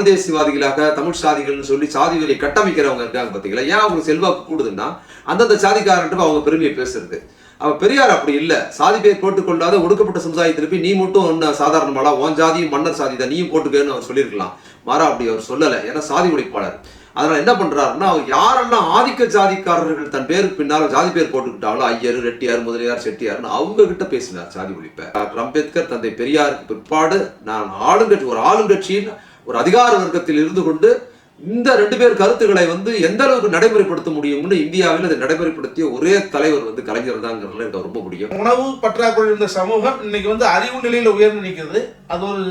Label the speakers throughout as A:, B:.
A: தமிழ் தேசியவாதிகளாக தமிழ் சாதிகள்னு சொல்லி சாதி கட்டமைக்கிறவங்க இருக்காங்க பார்த்தீங்களா ஏன் அவங்களுக்கு செல்வாக்கு கூடுதுன்னா அந்தந்த சாதிக்காரன்ட்டு அவங்க பெருமையை பேசுறது. அவ பெரியார் அப்படி இல்லை. சாதி பேர் போட்டுக்கொள்ளாத ஒடுக்கப்பட்ட சமுதாயத்தில் போய் நீ மட்டும் ஒன்று சாதாரணமாலா உன் ஜாதியும் மன்னர் சாதி தான் நீயும் போட்டுக்கன்னு அவர் சொல்லியிருக்கலாம். மாறா அப்படி அவர் சொல்லலை. ஏன்னா சாதி ஒழிப்பாளர் அதனால என்ன பண்றாருன்னா அவர் யாரெல்லாம் ஆதிக்க ஜாதிக்காரர்கள் தன் பேருக்கு பின்னால் ஜாதி பேர் போட்டுக்கிட்டாலும் ஐயர் ரெட்டியார் முதலியார் செட்டியார்னு அவங்க கிட்ட பேசினார் சாதி ஒழிப்பை. டாக்டர் அம்பேத்கர் தந்தை பெரியாருக்கு பிற்பாடு நான் ஆளுங்கட்சி ஒரு ஆளுங்கட்சின்னு ஒரு அதிகார வர்க்கத்தில் இருந்து கொண்டு இந்த ரெண்டு பேர் கருத்துக்களை வந்து எந்த அளவுக்கு நடைமுறைப்படுத்த முடியும்னு இந்தியாவில் அதை நடைமுறைப்படுத்திய ஒரே தலைவர் வந்து கலைஞர் தாங்கிறதுல எனக்கு ரொம்ப பிடிக்கும்.
B: உணவு பற்றாக்குறை இருந்த சமூகம் இன்னைக்கு வந்து அறிவு நிலையில உயர்ந்து நிற்கிறது அது ஒரு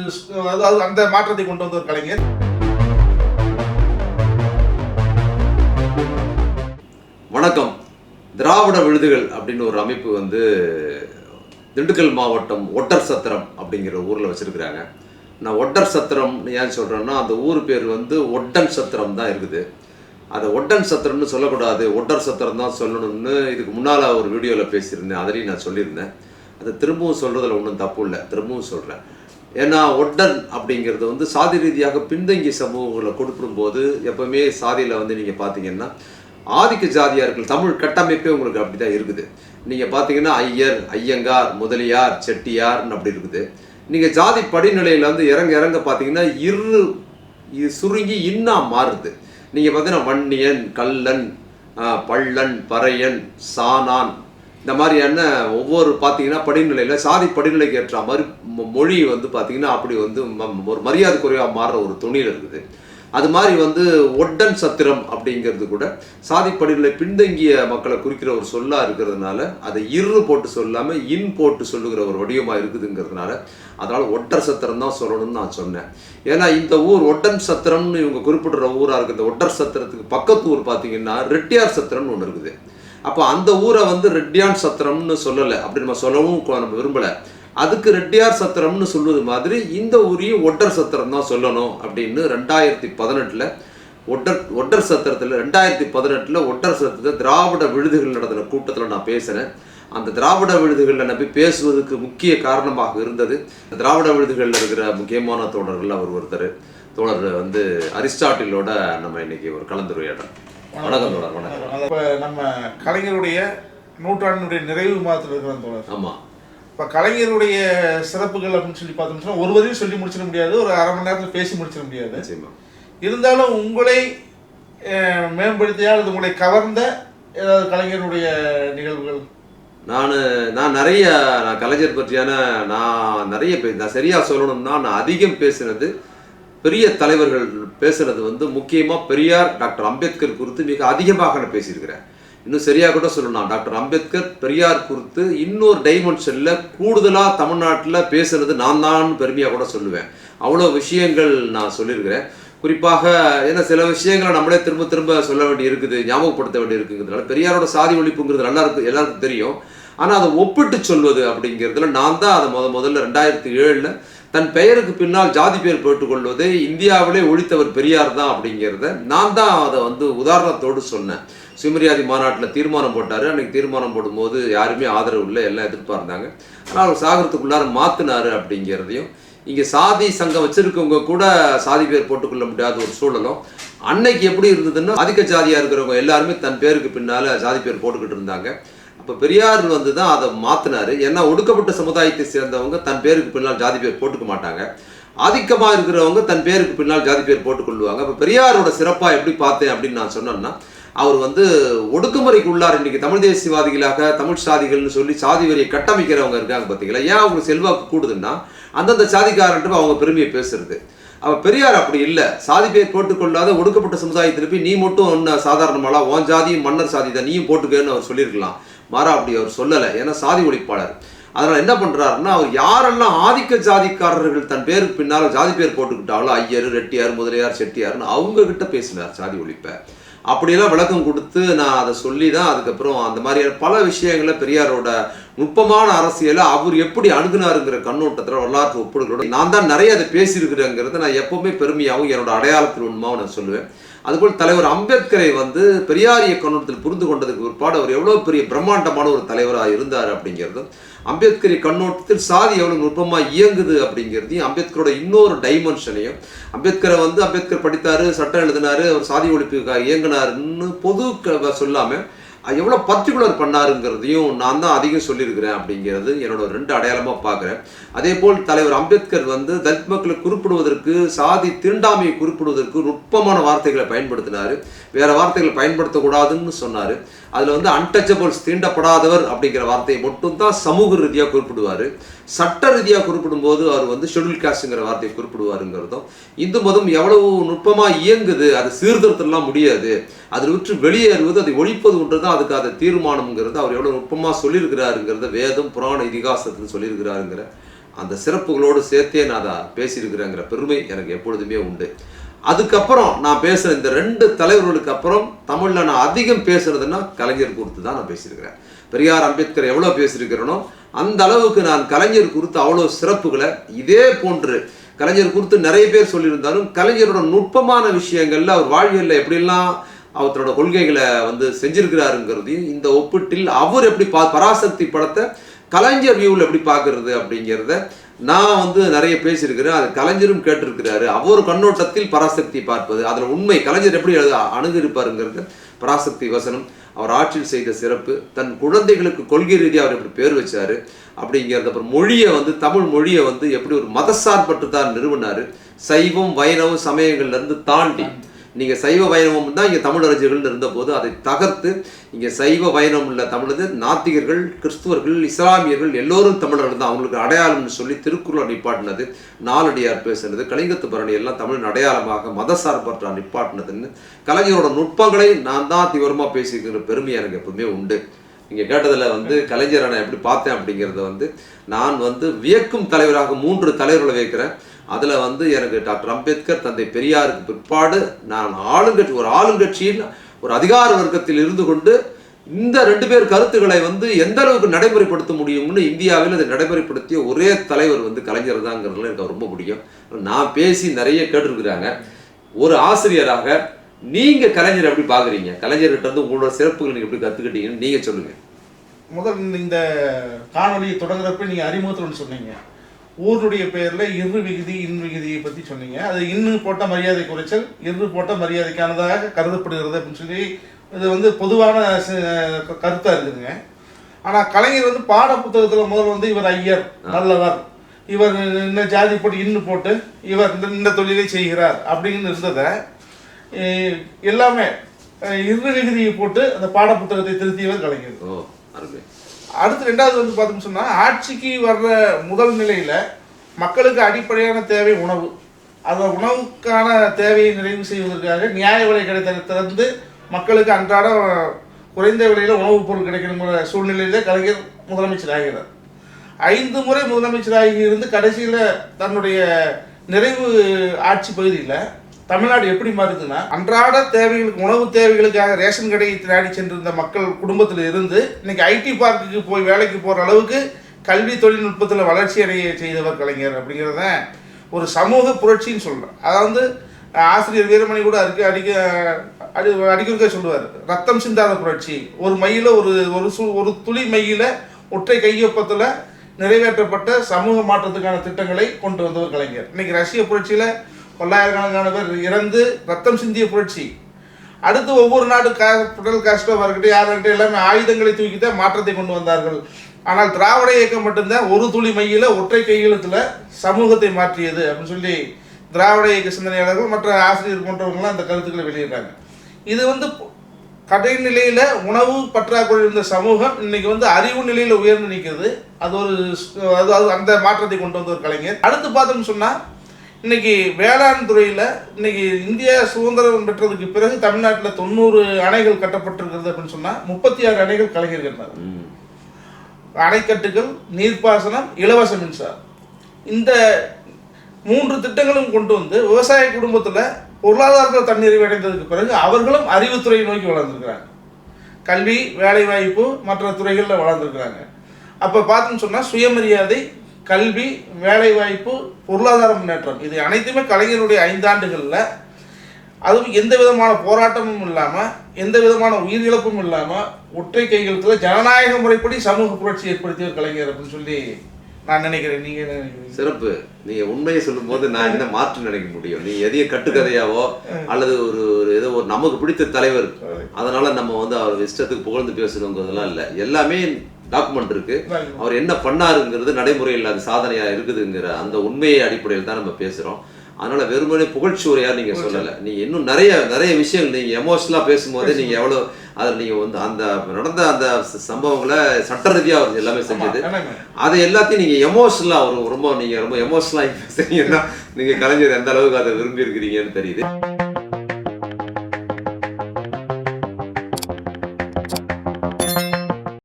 B: அதாவது அந்த மாற்றத்தை கொண்டு வந்த ஒரு கலைஞர்.
A: வணக்கம். திராவிட விழுதுகள் அப்படின்னு ஒரு அமைப்பு வந்து திண்டுக்கல் மாவட்டம் ஒட்டர் சத்திரம் அப்படிங்கிற ஊரில் வச்சுருக்குறாங்க. நான் ஒட்டர் சத்திரம் ஏன் சொல்கிறேன்னா அந்த ஊர் பேர் வந்து ஒட்டன் சத்திரம் தான் இருக்குது. அதை ஒட்டன் சத்திரம்னு சொல்லக்கூடாது. ஒட்டர் சத்திரம் தான் சொல்லணும்னு இதுக்கு முன்னால் ஒரு வீடியோவில் பேசியிருந்தேன். அதிலையும் நான் சொல்லியிருந்தேன். அதை திரும்பவும் சொல்கிறதுல ஒன்றும் தப்பு இல்லை. திரும்பவும் சொல்கிறேன் ஏன்னா ஒட்டன் அப்படிங்கிறது வந்து சாதி ரீதியாக பின்தங்கிய சமூகங்களை கொடுக்கும்போது எப்பவுமே சாதியில் வந்து நீங்கள் பார்த்தீங்கன்னா ஆதிக்க ஜாதியார்கள் தமிழ் கட்டமைப்பே உங்களுக்கு அப்படி தான் இருக்குது. நீங்கள் பார்த்தீங்கன்னா ஐயர் ஐயங்கார் முதலியார் செட்டியார்னு அப்படி இருக்குது. நீங்கள் ஜாதி படிநிலையில் வந்து இறங்க இறங்க பார்த்தீங்கன்னா இரு இது சுருங்கி இன்னா மாறுது. நீங்கள் பார்த்தீங்கன்னா வன்னியன் கல்லன் பள்ளன் பறையன் சானான் இந்த மாதிரியான ஒவ்வொரு பார்த்தீங்கன்னா படிநிலையில் சாதி படிநிலைக்கு ஏற்ற மாதிரி மொ- மொழி வந்து பார்த்தீங்கன்னா அப்படி வந்து ஒரு மரியாதை குறைவாக மாறுற ஒரு துணியில் இருக்குது. அது மாதிரி வந்து ஒட்டன் சத்திரம் அப்படிங்கிறது கூட சாதி படிநிலை பின்தங்கிய மக்களை குறிக்கிற ஒரு சொல்லாக இருக்கிறதுனால அதை இரு போட்டு சொல்லாமல் இன் போட்டு சொல்லுகிற ஒரு வடிவமாக இருக்குதுங்கிறதுனால அதனால் ஒட்டர் சத்திரம் தான் சொல்லணும்னு நான் சொன்னேன். ஏன்னா இந்த ஊர் ஒட்டன் சத்திரம்னு இவங்க குறிப்பிடுற ஊராக இருக்குது இந்த ஒட்டர் சத்திரத்துக்கு பக்கத்து ஊர் பார்த்தீங்கன்னா ரெட்டியார் சத்திரம்னு ஒன்று இருக்குது. அப்போ அந்த ஊரை வந்து ரெட்டியான் சத்திரம்னு சொல்லலை. அப்படி நம்ம சொல்லவும் நம்ம விரும்பலை. அதுக்கு ரெட்டியார் சத்திரம்னு சொல்வது மாதிரி இந்த ஊரையும் ஒட்டர் சத்திரம் தான் சொல்லணும் அப்படின்னு ரெண்டாயிரத்தி பதினெட்டில் ஒட்டர் ஒட்டர் சத்திரத்தில் ரெண்டாயிரத்தி பதினெட்டில் ஒட்டர் சத்திரத்தில் திராவிட விழுதுகள் நடத்தின கூட்டத்தில் நான் பேசினேன். அந்த திராவிட விழுதுகளில் நான் போய் பேசுவதற்கு முக்கிய காரணமாக இருந்தது திராவிட விழுதுகளில் இருக்கிற முக்கியமான தோழர்கள் அவர் ஒருத்தர். தோழர் வந்து அரிஸ்டாட்டிலோட நம்ம இன்னைக்கு ஒரு கலந்துரையாடல் வணக்கம் தோழர் வணக்கம்.
B: நம்ம கலைஞருடைய நூற்றாண்டினுடைய நிறைவு மாதத்தில் இருக்கிற தோழர்.
A: ஆமாம்
B: இப்போ கலைஞருடைய சிறப்புகள் அப்படின்னு சொல்லி பார்த்தோம்னா ஒரு வரையும் சொல்லி முடிச்சிட முடியாது ஒரு அரை மணி நேரத்தில் பேசி முடிச்சிட முடியாது. இருந்தாலும் உங்களை அஹ், மேம்படுத்திய அல்லது உங்களை கவர்ந்த ஏதாவது கலைஞருடைய நிகழ்வுகள்?
A: நான் நான் நிறைய நான் கலைஞர் பற்றியான நான் நிறைய பே நான் சரியாக சொல்லணும்னா நான் அதிகம் பேசினது பெரிய தலைவர்கள் பேசுனது வந்து முக்கியமாக பெரியார் டாக்டர் அம்பேத்கர் குறித்து மிக அதிகமாக நான் பேசியிருக்கிறேன். இன்னும் சரியாக கூட சொல்லணும் டாக்டர் அம்பேத்கர் பெரியார் குறித்து இன்னொரு டைமென்ஷனில் கூடுதலாக தமிழ்நாட்டில் பேசுனது நான் தான் பெருமையாக கூட சொல்லுவேன். அவ்வளோ விஷயங்கள் நான் சொல்லியிருக்கிறேன். குறிப்பாக ஏன்னா சில விஷயங்களை நம்மளே திரும்ப திரும்ப சொல்ல வேண்டி இருக்குது ஞாபகப்படுத்த வேண்டி இருக்குங்கிறதுனால பெரியாரோட சாதி ஒழிப்புங்கிறது நல்லா இருக்கு எல்லாருக்கும் தெரியும். ஆனால் அதை ஒப்பிட்டு சொல்வது அப்படிங்கிறதுல நான் தான் அதை முத முதல்ல ரெண்டாயிரத்தி ஏழில் தன் பெயருக்கு பின்னால் ஜாதி பெயர் போட்டுக்கொள்வதை இந்தியாவிலே ஒழித்தவர் பெரியார் தான் அப்படிங்கிறத நான் தான் அதை வந்து உதாரணத்தோடு சொன்னேன். சுயமரியாதை மாநாட்டில் தீர்மானம் போட்டார். அன்றைக்கி தீர்மானம் போடும்போது யாருமே ஆதரவு இல்லை எல்லாம் எதிர்ப்பாக இருந்தாங்க ஆனால் அவர் சாகரத்துக்குள்ளார மாற்றினார் அப்படிங்கிறதையும் இங்கே சாதி சங்கம் வச்சிருக்கவங்க கூட சாதி பேர் போட்டுக்கொள்ள முடியாத ஒரு சூழலும் அன்னைக்கு எப்படி இருந்ததுன்னா ஆதிக்க ஜாதியாக இருக்கிறவங்க எல்லாருமே தன் பேருக்கு பின்னால் ஜாதி பேர் போட்டுக்கிட்டு இருந்தாங்க. அப்போ பெரியார் வந்து தான் அதை மாற்றினார் ஏன்னா ஒடுக்கப்பட்ட சமுதாயத்தை சேர்ந்தவங்க தன் பேருக்கு பின்னால் ஜாதி பேர் போட்டுக்க மாட்டாங்க. ஆதிக்கமாக இருக்கிறவங்க தன் பேருக்கு பின்னால் ஜாதி பேர் போட்டுக்கொள்வாங்க அப்போ பெரியாரோட சிறப்பாக எப்படி பார்த்தேன் அப்படின்னு நான் சொன்னேன்னா அவர் வந்து ஒடுக்குமுறைக்கு உள்ளார் இன்றைக்கி தமிழ் தேசியவாதிகளாக தமிழ் சாதிகள்னு சொல்லி சாதி வரியை கட்டமைக்கிறவங்க இருக்காங்க பார்த்தீங்களா ஏன் அவங்களுக்கு செல்வாக்கு கூடுதுன்னா அந்தந்த சாதிக்காரன்ட்டு அவங்க பெருமையை பேசுறது. அவ பெரியார் அப்படி இல்லை. சாதி பேர் போட்டுக்கொள்ளாத ஒடுக்கப்பட்ட சமுதாயத்திற்கு நீ மட்டும் ஒன்று சாதாரணமாலாம் உன் ஜாதியும் மன்னர் சாதி தான் நீயும் போட்டுக்கன்னு அவர் சொல்லியிருக்கலாம். மாறா அப்படி அவர் சொல்லலை. ஏன்னா சாதி ஒழிப்பாளர். அதனால் என்ன பண்ணுறாருன்னா அவர் யாரெல்லாம் ஆதிக்க ஜாதிக்காரர்கள் தன் பேருக்கு பின்னால் ஜாதி பேர் போட்டுக்கிட்டாலும் ஐயர் ரெட்டியார் முதலியார் செட்டியார்னு அவங்க கிட்ட பேசினார் சாதி ஒழிப்பை. அப்படியெல்லாம் விளக்கம் கொடுத்து நான் அதை சொல்லி தான் அதுக்கப்புறம் அந்த மாதிரியான பல விஷயங்களை பெரியாரோட நுட்பமான அரசியலை அவர் எப்படி அணுகுனாருங்கிற கண்ணோட்டத்தில் வரலாற்று ஒப்புடுகளோட நான் தான் நிறைய அதை பேசியிருக்கிறேங்கிறத நான் எப்பவுமே பெருமையாகவும் என்னோட அடையாளத்தில் உண்மாவும் நான் சொல்லுவேன். அதுபோல் தலைவர் அம்பேத்கரை வந்து பெரியாரிய கண்ணோட்டத்தில் புரிந்து கொண்டதுக்கு பிற்பாடு அவர் எவ்வளோ பெரிய பிரம்மாண்டமான ஒரு தலைவராக இருந்தார் அப்படிங்கிறதும் அம்பேத்கரி கண்ணோட்டத்தில் சாதி எவ்வளோ நுட்பமாக இயங்குது அப்படிங்கிறதையும் அம்பேத்கரோட இன்னொரு டைமென்ஷனையும் அம்பேத்கரை வந்து அம்பேத்கர் படித்தார் சட்டம் எழுதினார் அவர் சாதி ஒழிப்புக்காக இயங்கினாருன்னு பொது க- எவ்வளோ பர்டிகுலர் பண்ணாருங்கிறதையும் நான் தான் அதிகம் சொல்லியிருக்கிறேன் அப்படிங்கிறது என்னோட ரெண்டு அடையாளமாக பார்க்குறேன். அதே போல் தலைவர் அம்பேத்கர் வந்து தலித் மக்களை குறிப்பிடுவதற்கு சாதி தீண்டாமையை குறிப்பிடுவதற்கு நுட்பமான வார்த்தைகளை பயன்படுத்தினார். வேறு வார்த்தைகளை பயன்படுத்தக்கூடாதுன்னு சொன்னார். அதில் வந்து அன்டச்சபிள்ஸ் தீண்டப்படாதவர் அப்படிங்கிற வார்த்தையை மட்டும்தான் சமூக ரீதியாக குறிப்பிடுவார். சட்ட ரீதியாக குறிப்பிடும்போது அவர் வந்து ஷெட்யூல் காஸ்ட்டுங்கிற வார்த்தையை குறிப்பிடுவாருங்கிறதும் இந்து மதம் எவ்வளவு நுட்பமாக இயங்குது அது சீர்திருத்தம்லாம் முடியாது. அதில் விற்று வெளியேறுவது அதை ஒழிப்பதுன்றது தான் அதுக்கு அதை தீர்மானம்ங்கிறது அவர் எவ்வளோ நுட்பமாக சொல்லியிருக்கிறாருங்கிறத வேதம் புராண இதிகாசத்தில் சொல்லியிருக்கிறாருங்கிற அந்த சிறப்புகளோடு சேர்த்தே நான் அதை பேசியிருக்கிறேங்கிற பெருமை எனக்கு எப்பொழுதுமே உண்டு. அதுக்கப்புறம் நான் பேசுகிற இந்த ரெண்டு தலைவர்களுக்கு அப்புறம் தமிழில் நான் அதிகம் பேசுகிறதுன்னா கலைஞர் குறித்து தான் நான் பேசியிருக்கிறேன். பெரியார் அம்பேத்கர் எவ்வளோ பேசியிருக்கிறேனோ அந்த அளவுக்கு நான் கலைஞர் குறித்து அவ்வளோ சிறப்புகளை இதே போன்று கலைஞர் குறித்து நிறைய பேர் சொல்லியிருந்தாலும் கலைஞரோட நுட்பமான விஷயங்கள்ல அவர் வாழ்வியல்ல எப்படிலாம் அவத்தரோட கொள்கைகளை வந்து செஞ்சிருக்கிறாருங்கிறதையும் இந்த ஒப்பிட்டில் அவர் எப்படி பா பராசக்தி படத்தை கலைஞர் வியூவில் எப்படி பார்க்கறது அப்படிங்கிறத நான் வந்து நிறைய பேசியிருக்கிறேன். அது கலைஞரும் கேட்டிருக்கிறாரு. அவர் கண்ணோட்டத்தில் பராசக்தி பார்ப்பது அதில் உண்மை கலைஞர் எப்படி எழுத அணுகிருப்பாருங்கிறது பராசக்தி வசனம். அவர் ஆட்சியில் செய்த சிறப்பு தன் குழந்தைகளுக்கு கொள்கை ரீதியாக அவர் எப்படி பேர் வச்சார் அப்படிங்கிறது அப்புறம் மொழியை வந்து தமிழ் மொழியை வந்து எப்படி ஒரு மதசார்பற்று தான் நிறுவினார். சைவம் வைணவம் சமயங்கள்லேருந்து தாண்டி நீங்கள் சைவ வைணவம் தான் இங்க தமிழறிஞர்கள் இருந்தபோது அதை தகர்த்து இங்கே சைவ வைணவம் உள்ள தமிழது நாத்திகர்கள் கிறிஸ்துவர்கள் இஸ்லாமியர்கள் எல்லோரும் தமிழர்கள் தான். அவங்களுக்கு அடையாளம்னு சொல்லி திருக்குறள் நிப்பாட்டினது நாலடியார் பேசுனது கலிங்கத்து பரணி எல்லாம் தமிழின் அடையாளமாக மதசார்பற்ற நிப்பாட்டினதுன்னு கலைஞரோட நுட்பங்களை நான் தான் தீவிரமாக பேசியிருக்கிற பெருமை எனக்கு எப்பவுமே உண்டு. நீங்கள் கேட்டதில் வந்து கலைஞரை நான் எப்படி பார்த்தேன் அப்படிங்கிறத வந்து நான் வந்து வியக்கும் தலைவராக மூன்று தலைவர்களை வைக்கிறேன். அதில் வந்து எனக்கு டாக்டர் அம்பேத்கர் தந்தை பெரியாருக்கு பிற்பாடு நான் ஆளுங்கட்சி ஒரு ஆளுங்கட்சியில் ஒரு அதிகார வர்க்கத்தில் இருந்து கொண்டு இந்த ரெண்டு பேர் கருத்துக்களை வந்து எந்த அளவுக்கு நடைமுறைப்படுத்த முடியும்னு இந்தியாவில் அதை நடைமுறைப்படுத்திய ஒரே தலைவர் வந்து கலைஞர் தாங்கிறதுல எனக்கு ரொம்ப பிடிக்கும். நான் பேசி நிறைய கேட்டிருக்கிறாங்க. ஒரு ஆசிரியராக நீங்க கலைஞர் எப்படி பாக்குறீங்க? கலைஞர்கிட்ட இருந்து உங்களோட சிறப்புகள் நீங்க எப்படி கத்துக்கிட்டீங்கன்னு நீங்க சொல்லுங்க.
B: முதல் இந்த காணொலியை தொடங்குறப்ப நீங்க அறிமுகத்தில் ஒன்று சொன்னீங்க. ஊருடைய பெயரில் இரு விகுதி இன் விகுதியை பற்றி சொன்னீங்க. அது இன்னு போட்ட மரியாதை குறைச்சல் இரு போட்ட மரியாதைக்கானதாக கருதப்படுகிறது அப்படின்னு சொல்லி இது வந்து பொதுவான ச- இருக்குதுங்க. ஆனால் கலைஞர் வந்து பாட புத்தகத்தில் முதல் வந்து இவர் ஐயர் நல்லவர் இவர் இந்த ஜாதி போட்டு இன்னு போட்டு இவர் இந்த இந்த தொழிலை செய்கிறார் அப்படின்னு இருந்ததை எல்லாமே இரு விகுதியை போட்டு அந்த பாட புத்தகத்தை திருத்தியவர் கலைஞர்.
A: ஓ அருமை.
B: அடுத்து ரெண்டாவது வந்து பார்த்தோம்னு சொன்னால் ஆட்சிக்கு வர்ற முதல் நிலையில் மக்களுக்கு அடிப்படையான தேவை உணவு. அந்த உணவுக்கான தேவையை நிறைவு செய்வதற்காக நியாய விலை கிடைத்த திறந்து மக்களுக்கு அன்றாட குறைந்த விலையில் உணவுப் பொருள் கிடைக்கணுங்கிற சூழ்நிலையில் கலைஞர் முதலமைச்சர் ஆகிறார் ஐந்து முறை முதலமைச்சராகி இருந்து கடைசியில் தன்னுடைய நிறைவு ஆட்சி பகுதியில் தமிழ்நாடு எப்படி மாறுதுன்னா அன்றாட தேவைகளுக்கு உணவு தேவைகளுக்காக ரேஷன் கடையை தேடி சென்றிருந்த மக்கள் குடும்பத்தில் இருந்து இன்னைக்கு ஐடி பார்க்குக்கு போய் வேலைக்கு போகிற அளவுக்கு கல்வி தொழில்நுட்பத்தில் வளர்ச்சி அடைய செய்தவர் கலைஞர் அப்படிங்கிறத ஒரு சமூக புரட்சின்னு சொல்கிறேன் அதாவது ஆசிரியர் வீரமணி கூட அதுக்கு அடிக்க அடி அடிக்கிறக்க சொல்லுவார். ரத்தம் சிந்தாத புரட்சி. ஒரு மையில் ஒரு ஒரு சு ஒரு துளி மையில் ஒற்றை கையொப்பத்தில் நிறைவேற்றப்பட்ட சமூக மாற்றத்துக்கான திட்டங்களை கொண்டு வந்தவர் கலைஞர். இன்னைக்கு ரஷ்ய புரட்சியில் பல்லாயிரக்கணக்கான பேர் இறந்து ரத்தம் சிந்திய புரட்சி. அடுத்து ஒவ்வொரு நாடு கா புடல் கஷ்டம் இருக்கட்டும் யார்கிட்ட எல்லாமே ஆயுதங்களை தூக்கித்தான் மாற்றத்தை கொண்டு வந்தார்கள். ஆனால் திராவிட இயக்கம் மட்டும்தான் ஒரு துளி மையில் ஒற்றை கையெழுத்தில் சமூகத்தை மாற்றியது அப்படின்னு சொல்லி திராவிட இயக்க சிந்தனையாளர்கள் மற்ற ஆசிரியர் போன்றவங்களாம் அந்த கருத்துக்களை வெளியிடுறாங்க. இது வந்து கடைநிலையில உணவு பற்றாக்குறை இருந்த சமூகம் இன்னைக்கு வந்து அறிவு நிலையில் உயர்ந்து நிற்கிறது. அது ஒரு அது அது அந்த மாற்றத்தை கொண்டு வந்த ஒரு கலைஞர். அடுத்து பார்த்தோம்னு சொன்னால் இன்னைக்கு வேளாண் துறையில இன்னைக்கு இந்தியா சுதந்திரம் பெற்றதுக்கு பிறகு தமிழ்நாட்டில் தொண்ணூறு அணைகள் கட்டப்பட்டிருக்கிறது அப்படின்னு சொன்னா முப்பத்தி ஆறு அணைகள் கலைஞர் கட்டினார்
A: ம்.
B: அணைக்கட்டுகள் நீர்ப்பாசனம் இலவச மின்சாரம். இந்த மூன்று திட்டங்களும் கொண்டு வந்து விவசாய குடும்பத்துல பொருளாதாரத்தில் தன்னிறைவு அடைந்ததுக்கு பிறகு அவர்களும் அறிவுத்துறையை நோக்கி வளர்ந்துருக்கிறாங்க. கல்வி வேலைவாய்ப்பு மற்ற துறைகளில் வளர்ந்துருக்கிறாங்க. அப்போ பார்த்தோம்னு சொன்னால் சுயமரியாதை கல்வி வேலைவாய்ப்பு பொருளாதார முன்னேற்றம். இது அனைத்துமே கலைஞருடைய ஐந்தாண்டுகளில். அதுவும் எந்த விதமான போராட்டமும் இல்லாமல் எந்த விதமான உயிரிழப்பும் இல்லாமல் ஒற்றை கைகளுக்குள்ள ஜனநாயக முறைப்படி சமூக புரட்சி ஏற்படுத்திய கலைஞர் அப்படின்னு சொல்லி நான் நினைக்கிறேன். நீங்க
A: சிறப்பு. நீங்க உண்மையை சொல்லும்போது நான் என்ன மாற்று நினைக்க முடியும்? நீ எதையும் கட்டுக்கதையாவோ அல்லது ஒரு ஒரு ஏதோ ஒரு நமக்கு பிடித்த தலைவர். அதனால நம்ம வந்து அவர் இஷ்டத்துக்கு புகழ்ந்து பேசணுங்கிறதெல்லாம் இல்லை. எல்லாமே டாக்குமெண்ட் இருக்கு. அவர் என்ன பண்ணாருங்கிறது நடைமுறையில் அது சாதனையா இருக்குதுங்கிற அந்த உண்மையை அடிப்படையில் தான் நம்ம பேசுறோம். அதனால வெறுமனே புகழ்ச்சி உரையா நீங்க சொல்லல. நீங்க இன்னும் நிறைய நிறைய விஷயங்கள் நீங்க எமோஷனலா பேசும்போது நீங்க எவ்வளவு அதில் நீங்க வந்து அந்த நடந்த அந்த சம்பவங்களை சட்ட ரீதியா அவர் எல்லாமே செஞ்சது? அதை எல்லாத்தையும் நீங்க எமோஷனலா ஒரு ரொம்ப நீங்க ரொம்ப எமோஷனலா பேசுறீங்கன்னா நீங்க கலைஞர் எந்த அளவுக்கு அதை விரும்பி இருக்கிறீங்கன்னு தெரியுது.